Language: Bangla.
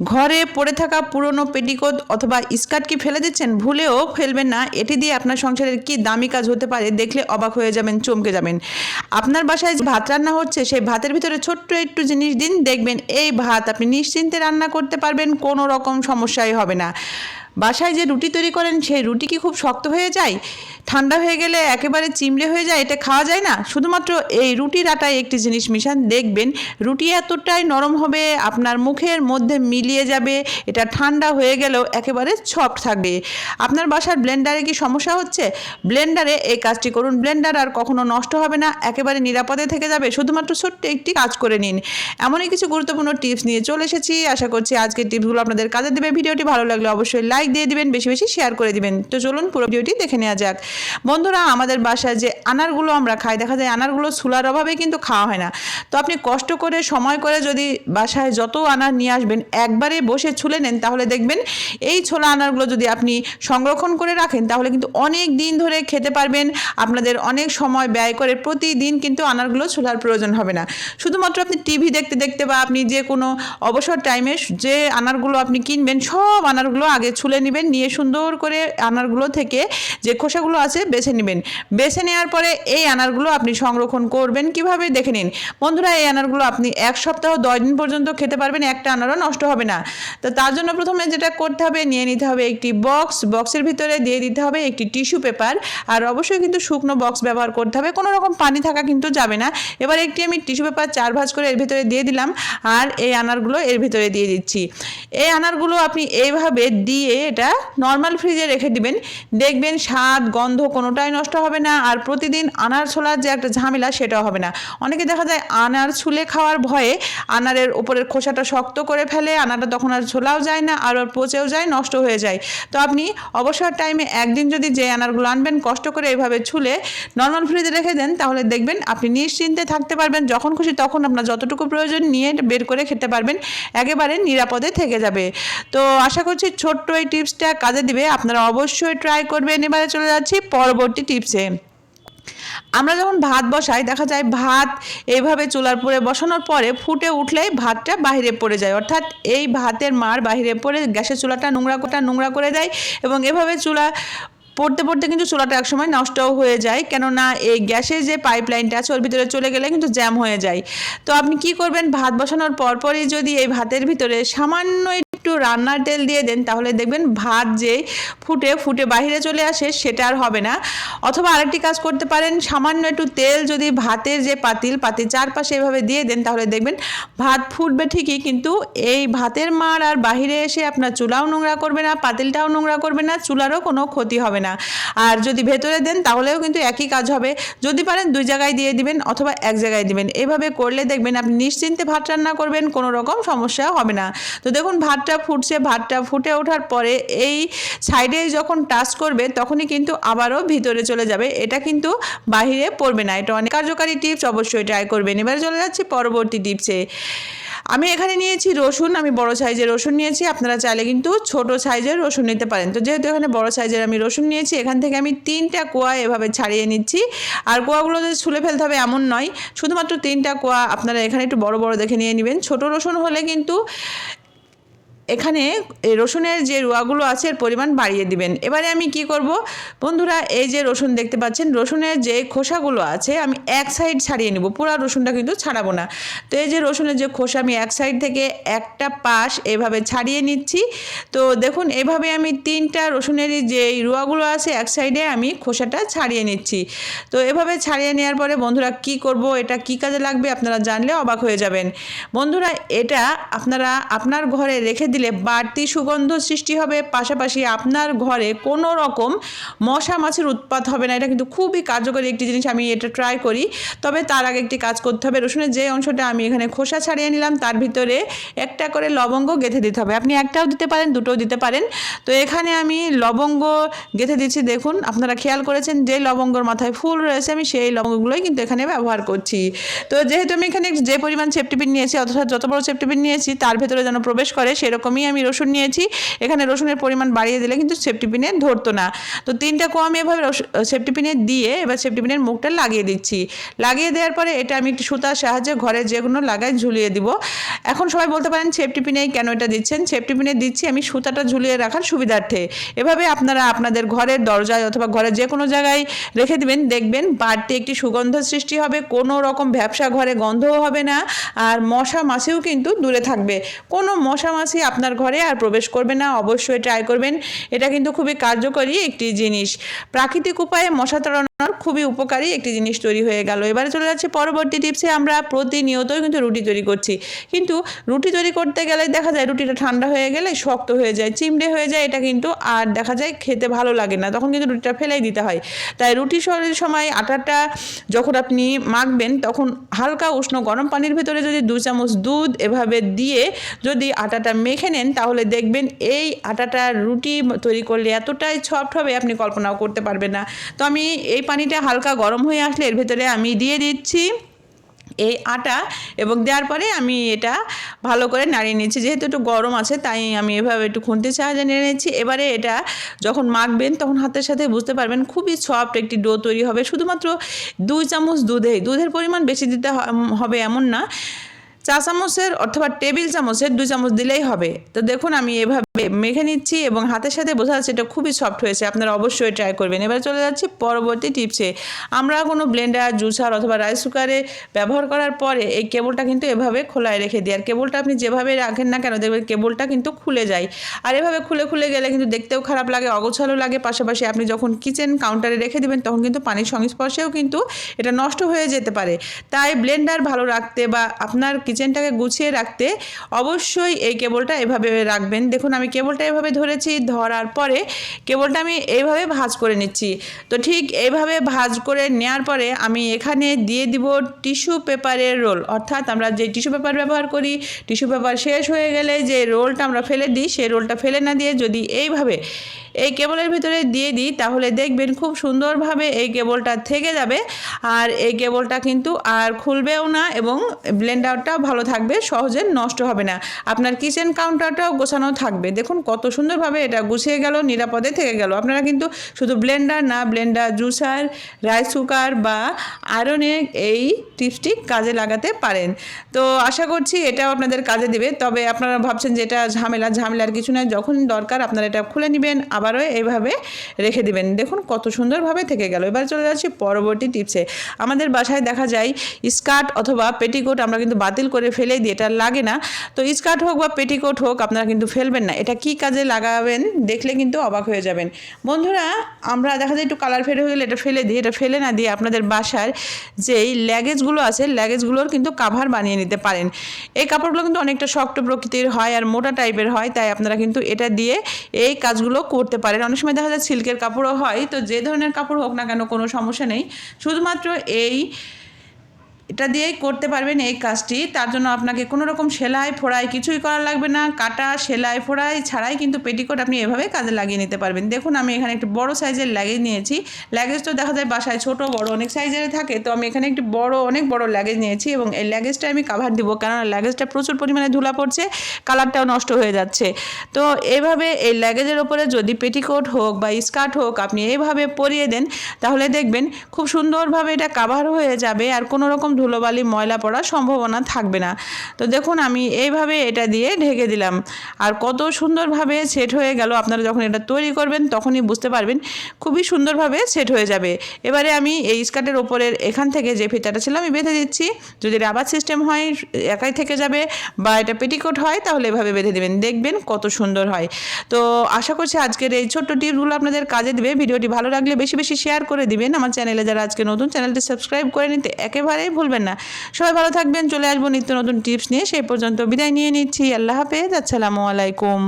ঘরে পড়ে থাকা পুরনো পেটিকোট অথবা স্কার্ট কি ফেলে দিচ্ছেন? ভুলেও ফেলবেন না। এটি দিয়ে আপনার সংসারের কি দামি কাজ হতে পারে দেখলে অবাক হয়ে যাবেন, চমকে যাবেন। আপনার বাসায় ভাত রান্না হচ্ছে, সেই ভাতের ভিতরে ছোট্ট একটু জিনিস দিন, দেখবেন এই ভাত আপনি নিশ্চিন্তে রান্না করতে পারবেন, কোনো রকম সমস্যাই হবে না। বাসায় যে রুটি তৈরি করেন, সেই রুটি কি খুব শক্ত হয়ে যায়? ঠান্ডা হয়ে গেলে একেবারে চিমড়ে হয়ে যায়, এটা খাওয়া যায় না? শুধুমাত্র এই রুটির আটায় একটি জিনিস মিশান, দেখবেন রুটি এতটাই নরম হবে, আপনার মুখের মধ্যে মিলিয়ে যাবে, এটা ঠান্ডা হয়ে গেলেও একেবারে সফট থাকবে। আপনার বাসার ব্লেন্ডারে কি সমস্যা হচ্ছে? ব্লেন্ডারে এই কাজটি করুন। ব্লেন্ডার আর কখনো নষ্ট হবে না, একেবারে নিরাপদে থেকে যাবে। শুধুমাত্র ছোট্ট একটি কাজ করে নিন। এমনই কিছু গুরুত্বপূর্ণ টিপস নিয়ে চলে এসেছি। আশা করছি আজকের টিপসগুলো আপনাদের কাজে দেবে। ভিডিওটি ভালো লাগলে অবশ্যই লাইক দিয়ে দিবেন, বেশি বেশি শেয়ার করে দিবেন। তো চলুন পুরো ভিডিওটি দেখে নেওয়া যাক। বন্ধুরা, আমাদের বাসায় যে আনারগুলো আমরা খাই, দেখা যায় আনারগুলো ছুলার অভাবে কিন্তু খাওয়া হয় না। তো আপনি কষ্ট করে, সময় করে যদি বাসায় যত আনার নিয়ে আসবেন, একবারে বসে ছুলে নেন, তাহলে দেখবেন এই ছোলা আনারগুলো যদি আপনি সংরক্ষণ করে রাখেন, তাহলে কিন্তু অনেক দিন ধরে খেতে পারবেন। আপনাদের অনেক সময় ব্যয় করে প্রতিদিন কিন্তু আনারগুলো ছোলার প্রয়োজন হবে না। শুধুমাত্র আপনি টিভি দেখতে দেখতে বা আপনি যে কোনো অবসর টাইমে যে আনারগুলো আপনি কিনবেন, সব আনারগুলো আগে ছুলে নেবেন, নিয়ে সুন্দর করে আনারগুলো থেকে যে খোসাগুলো আছে বেছে নেবেন। বেছে নেওয়ার পরে এই আনারগুলো আপনি সংরক্ষণ করবেন কীভাবে দেখে নিন। বন্ধুরা, এই আনারগুলো আপনি এক সপ্তাহ দশ দিন পর্যন্ত খেতে পারবেন, একটা আনারও নষ্ট হবে না। তো তার জন্য প্রথমে যেটা করতে হবে, নিয়ে নিতে হবে একটি বক্স। বক্সের ভিতরে দিয়ে দিতে হবে একটি টিস্যু পেপার। আর অবশ্যই কিন্তু শুকনো বক্স ব্যবহার করতে হবে। কোনো রকম পানি থাকা কিন্তু যাবে না। এবার একটি আমি টিস্যু পেপার চার ভাঁজ করে এর ভিতরে দিয়ে দিলাম। আর এই আনারগুলো এর ভিতরে দিয়ে দিচ্ছি। এই আনারগুলো আপনি এইভাবে দিয়ে এটা নর্মাল ফ্রিজে রেখে দিবেন। দেখবেন স্বাদ, গন্ধ কোনোটাই নষ্ট হবে না। আর প্রতিদিন আনার ছোলার যে একটা ঝামেলা, সেটাও হবে না। অনেকে দেখা যায় আনার ছুলে খাওয়ার ভয়ে আনারের উপরের খোসাটা শক্ত করে ফেলে, আনারটা তখন আর ছোলাও যায় না, আর ওর পচেও যায়, নষ্ট হয়ে যায়। তো আপনি অবসর টাইমে একদিন যদি যে আনারগুলো আনবেন, কষ্ট করে এইভাবে ছুলে নর্মাল ফ্রিজে রেখে দেন, তাহলে দেখবেন আপনি নিশ্চিন্তে থাকতে পারবেন। যখন খুশি তখন আপনার যতটুকু প্রয়োজন নিয়ে বের করে খেতে পারবেন। একেবারে নিরাপদে থেকে যাবে। তো আশা করছি ছোট্ট এই টিপসটা কাজে দিবে, আপনারা অবশ্যই ট্রাই করবেন। এবারে চলে যাচ্ছি পরবর্তী টিপসে আমরা যখন ভাত বসাই, দেখা যায় ভাত এইভাবে চুলার পরে বসানোর পরে ফুটে উঠলেই ভাতটা বাইরে পড়ে যায়। অর্থাৎ এই ভাতের মার বাইরে পড়ে গ্যাসের চুলাটা নোংরা কোটা নোংরা করে দেয় এবং এভাবে চুলা পড়তে পড়তে কিন্তু চুলাটা একসময় নষ্টও হয়ে যায়। কেননা এই গ্যাসের যে পাইপ লাইনটা আছে, ওর ভিতরে চলে গেলে কিন্তু জ্যাম হয়ে যায়। তো আপনি কি করবেন? ভাত বসানোর পরপরই যদি এই ভাতের ভিতরে সামান্য একটু রান্নার তেল দিয়ে দেন, তাহলে দেখবেন ভাত যে ফুটে ফুটে বাহিরে চলে আসে সেটা আর হবে না। অথবা আরেকটি কাজ করতে পারেন, সামান্য একটু তেল যদি ভাতের যে পাতিল পাতিল চারপাশে এভাবে দিয়ে দেন, তাহলে দেখবেন ভাত ফুটবে ঠিকই, কিন্তু এই ভাতের মার আর বাহিরে এসে আপনার চুলাও নোংরা করবে না, পাতিলটাও নোংরা করবে না, চুলারও কোনো ক্ষতি হবে না। আর যদি ভেতরে দেন, তাহলেও কিন্তু একই কাজ হবে। যদি পারেন দুই জায়গায় দিয়ে দিবেন অথবা এক জায়গায় দিবেন। এভাবে করলে দেখবেন আপনি নিশ্চিন্তে ভাত রান্না করবেন, কোনো রকম সমস্যা হবে না। তো দেখুন, ভাতটা ফুটছে, ভাতটা ফুটে ওঠার পরে এই সাইডে যখন টাচ করবে তখনই কিন্তু আবারও ভিতরে চলে যাবে। এটা কিন্তু বাহিরে পড়বে না। এটা অনেক কার্যকারী টিপস, অবশ্যই ট্রাই করবেন। এবারে চলে যাচ্ছি পরবর্তী টিপসে। আমি এখানে নিয়েছি রসুন, আমি বড় সাইজের রসুন নিয়েছি। আপনারা চাইলে কিন্তু ছোট সাইজের রসুন নিতে পারেন। তো যেহেতু এখানে বড় সাইজের আমি রসুন নিয়েছি, এখান থেকে আমি তিনটা কোয়া এভাবে ছাড়িয়ে নিচ্ছি। আর কোয়াগুলো যে ছুলে ফেলতে হবে এমন নয়। শুধুমাত্র তিনটা কোয়া আপনারা এখানে একটু বড় বড় দেখে নিয়ে নেবেন। ছোট রসুন হলে কিন্তু এখানে রসুনের যে রুয়াগুলো আছে, এর পরিমাণ বাড়িয়ে দিবেন। এবারে আমি কি করব? বন্ধুরা, এই যে রসুন দেখতে পাচ্ছেন, রসুনের যে খোসাগুলো আছে, আমি এক সাইড ছাড়িয়ে নেব। পুরো রসুনটা কিন্তু ছাড়াবো না। তো এই যে রসুনের যে খোসা, আমি এক সাইড থেকে একটা পাশ এভাবে ছাড়িয়ে নিচ্ছি। তো দেখুন, এভাবে আমি তিনটা রসুনের যে রুয়াগুলো আছে, এক সাইডে আমি খোসাটা ছাড়িয়ে নিচ্ছি। তো এভাবে ছাড়িয়ে নেওয়ার পরে বন্ধুরা, কি করব? এটা কি কাজে লাগবে? আপনারা জানলে অবাক হয়ে যাবেন। বন্ধুরা, এটা আপনারা আপনার ঘরে রেখে দিলে বাড়তি সুগন্ধ সৃষ্টি হবে, পাশাপাশি আপনার ঘরে কোনো রকম মশা মাছের উৎপাত হবে না। এটা কিন্তু খুবই কার্যকরী একটি জিনিস, আমি এটা ট্রাই করি। তবে তার আগে একটি কাজ করতে হবে, রসুনের যে অংশটা আমি এখানে খোসা ছাড়িয়ে নিলাম, তার ভিতরে একটা করে লবঙ্গ গেঁথে দিতে হবে। আপনি একটাও দিতে পারেন, দুটোও দিতে পারেন। তো এখানে আমি লবঙ্গ গেঁথে দিচ্ছি, দেখুন, আপনারা খেয়াল করেছেন যে লবঙ্গর মাথায় ফুল রয়েছে, আমি সেই লবঙ্গগুলোই কিন্তু এখানে ব্যবহার করছি। তো যেহেতু আমি এখানে যে পরিমাণ সেফটিপিন নিয়েছি অথবা যত বড় সেফটিপিন নিয়েছি, তার ভেতরে যেন প্রবেশ করে সেরকম এরকমই আমি রসুন নিয়েছি। এখানে রসুনের পরিমাণ বাড়িয়ে দিলে কিন্তু সেফটি পিনে ধরতো না। তো তিনটা কো আমি এভাবে সেফটি পিনে দিয়ে এবার সেফটি পিনের মুখটা লাগিয়ে দিচ্ছি। লাগিয়ে দেওয়ার পরে এটা আমি একটু সুতার সাহায্যে ঘরে যেগুলো লাগাই ঝুলিয়ে দিব। এখন সবাই বলতে পারেন সেফটি পিনেই কেন এটা দিচ্ছেন? সেফটি পিনে দিচ্ছি আমি সুতাটা ঝুলিয়ে রাখার সুবিধার্থে। এভাবে আপনারা আপনাদের ঘরের দরজায় অথবা ঘরের যে কোনো জায়গায় রেখে দিবেন, দেখবেন বাড়তি একটি সুগন্ধ সৃষ্টি হবে। কোনো রকম ব্যবসা ঘরে গন্ধও হবে না। আর মশা মাছিও কিন্তু দূরে থাকবে। কোনো মশা মাছি আপনার ঘরে আর প্রবেশ করবে না, অবশ্যই ট্রাই করবেন। এটা কিন্তু খুবই কার্যকরী একটি জিনিস। প্রাকৃতিক উপায়ে মশা তাড়ানোর খুবই উপকারী একটি জিনিস তৈরি হয়ে গেল। এবারে চলে যাচ্ছে পরবর্তী টিপসে আমরা প্রতিনিয়তই কিন্তু রুটি তৈরি করছি। কিন্তু রুটি তৈরি করতে গেলে দেখা যায় রুটিটা ঠান্ডা হয়ে গেলে শক্ত হয়ে যায় চিমড়ে হয়ে যায়। এটা কিন্তু আর দেখা যায় খেতে ভালো লাগে না। তখন কিন্তু রুটিটা ফেলেই দিতে হয়। তাই রুটি সরের সময় আটাটা যখন আপনি মাখবেন, তখন হালকা উষ্ণ গরম পানির ভেতরে যদি দু চামচ দুধ এভাবে দিয়ে যদি আটাটা মেখে নেন, তাহলে দেখবেন এই আটাটা রুটি তৈরি করলে এতটাই সফট হবে, আপনি কল্পনাও করতে পারবেন না। তো আমি এই পানিটা হালকা গরম হয়ে আসলে এর ভেতরে আমি দিয়ে দিচ্ছি এই আটা এবং দেওয়ার পরে আমি এটা ভালো করে নাড়িয়ে নিচ্ছি। যেহেতু একটু গরম আছে, তাই আমি এভাবে একটু খুন্তির সাহায্যে নেড়ে নিচ্ছি। এবারে এটা যখন মাখবেন, তখন হাতের সাথে বুঝতে পারবেন খুবই সফট একটি ডো তৈরি হবে। শুধুমাত্র দুই চামচ দুধে দুধের পরিমাণ বেশি দিতে হবে এমন না। চা চামচের অথবা টেবিল চামচের দুই চামচ দিলেই হবে। তো দেখুন, আমি এভাবে মেখে নিচ্ছি এবং হাতের সাথে বোঝা যাচ্ছে এটা খুবই সফট হয়েছে। আপনারা অবশ্যই ট্রাই করবেন। এবার চলে যাচ্ছি পরবর্তী টিপসে আমরা কোনো ব্লেন্ডার জুসার অথবা রাইস কুকারে ব্যবহার করার পরে এই কেবলটা কিন্তু এভাবে খোলায় রেখে দিই। আর কেবলটা আপনি যেভাবে রাখেন না কেন, দেখবেন কেবলটা কিন্তু খুলে যায়। আর এভাবে খুলে খুলে গেলে কিন্তু দেখতেও খারাপ লাগে, অগোছালো লাগে। পাশাপাশি আপনি যখন কিচেন কাউন্টারে রেখে দেবেন, তখন কিন্তু পানির সংস্পর্শেও কিন্তু এটা নষ্ট হয়ে যেতে পারে। তাই ব্লেন্ডার ভালো রাখতে বা আপনার কিচেনটাকে গুছিয়ে রাখতে অবশ্যই এই কেবলটা এভাবে রাখবেন। দেখুন, আমি কেবলটা এভাবে ধরেছি, ধরার পরে কেবলটা আমি এইভাবে ভাঁজ করে নিচ্ছি। তো ঠিক এইভাবে ভাজ করে নেওয়ার পরে আমি এখানে দিয়ে দিব টিস্যু পেপারের রোল। অর্থাৎ আমরা যে টিস্যু পেপার ব্যবহার করি, টিস্যু পেপার শেষ হয়ে গেলে যে রোলটা আমরা ফেলে দিই, সেই রোলটা ফেলে না দিয়ে যদি এইভাবে এই কেবলের ভিতরে দিয়ে দিই, তাহলে দেখবেন খুব সুন্দরভাবে এই কেবলটা থেকে যাবে। আর এই কেবলটা কিন্তু আর খুলবেও না এবং ব্লেন্ডারটাও ভালো থাকবে, সহজে নষ্ট হবে না। আপনার কিচেন কাউন্টারটাও গোছানো থাকবে। দেখুন কত সুন্দরভাবে এটা গুছিয়ে গেল, নিরাপদে থেকে গেল। আপনারা কিন্তু শুধু ব্লেন্ডার না ব্লেন্ডার জুসার রাইস কুকার বা আয়রনে এই টিপসটি কাজে লাগাতে পারেন। তো আশা করছি এটাও আপনাদের কাজে দেবে। তবে আপনারা ভাবছেন যে এটা ঝামেলা ঝামেলার কিছু নয় যখন দরকার আপনারা এটা খুলে নেবেন, আবারও এইভাবে রেখে দিবেন। দেখুন কত সুন্দরভাবে থেকে গেল। এবার চলে যাচ্ছি পরবর্তী টিপসে। আমাদের বাসায় দেখা যায় স্কার্ট অথবা পেটিকোট আমরা কিন্তু বাতিল করে ফেলে দিই, এটা লাগে না। তো স্কার্ট হোক বা পেটিকোট হোক, আপনারা কিন্তু ফেলবেন না। এটা কি কাজে লাগাবেন দেখলে কিন্তু অবাক হয়ে যাবেন। বন্ধুরা, আমরা দেখা যায় একটু কালার ফেড হয়ে গেলে এটা ফেলে দিই, এটা ফেলে না দিয়ে আপনাদের বাসার যেই ল্যাগেজগুলো আছে ল্যাগেজগুলোর কিন্তু কাভার বানিয়ে নিতে পারেন। এই কাপড়গুলো কিন্তু অনেকটা শক্ত প্রকৃতির হয় আর মোটা টাইপের হয়, তাই আপনারা কিন্তু এটা দিয়ে এই কাজগুলো করতে পারেন। অনেক সময় দেখা যায় সিল্কের কাপড়ও হয়, তো যে ধরনের কাপড় হোক না কেন কোনো সমস্যা নেই। শুধুমাত্র এই এটা দিয়েই করতে পারবেন এই কাজটি। তার জন্য আপনাকে কোনো রকম সেলাই ফোড়াই কিছুই করা লাগবে না। কাটা, সেলাই, ফোড়াই ছাড়াই কিন্তু পেটিকোট আপনি এভাবে কাজে লাগিয়ে নিতে পারবেন। দেখুন, আমি এখানে একটি বড় সাইজের লাগেজ নিয়েছি। লাগেজ তো দেখা যায় বাসায় ছোট, বড় অনেক সাইজের থাকে। তো আমি এখানে একটি বড়, অনেক বড় লাগেজ নিয়েছি এবং এই লাগেজটা আমি কাভার দিব কেননা লাগেজটা প্রচুর পরিমাণে ধুলা পড়ছে কালারটাও নষ্ট হয়ে যাচ্ছে। তো এভাবে এই লাগেজের ওপরে যদি পেটিকোট হোক বা স্কার্ট হোক আপনি এইভাবে পরিয়ে দেন, তাহলে দেখবেন খুব সুন্দরভাবে এটা কাভার হয়ে যাবে আর কোনো রকম ধুলোবালি, ময়লা পড়ার সম্ভাবনা থাকবে না। তো দেখুন, আমি এইভাবে এটা দিয়ে ঢেকে দিলাম। আর কত সুন্দরভাবে সেট হয়ে গেল। আপনারা যখন এটা তৈরি করবেন, তখনই বুঝতে পারবেন খুবই সুন্দরভাবে সেট হয়ে যাবে। এবারে আমি এই স্কার্টের ওপরের এখান থেকে যে ফিতাটা ছিল, আমি বেঁধে দিচ্ছি। যদি রাবার সিস্টেম হয়, একাই থেকে যাবে বা এটা পেটিকোট হয়, তাহলে এভাবে বেঁধে দেবেন। দেখবেন কত সুন্দর হয়। তো আশা করছি আজকের এই ছোট্ট টিপসগুলো আপনাদের কাজে দেবে। ভিডিওটি ভালো লাগলে বেশি বেশি শেয়ার করে দিবেন। আমার চ্যানেলে যারা আজকে নতুন, চ্যানেলটি সাবস্ক্রাইব করে নিতে একেবারেই ভুলবেন না। সবাই ভালো থাকবেন, চলে আসব নিত্য নতুন টিপস নিয়ে। সেই পর্যন্ত বিদায় নিয়ে নিচ্ছি। আল্লাহ হাফেজ। আসসালামু আলাইকুম।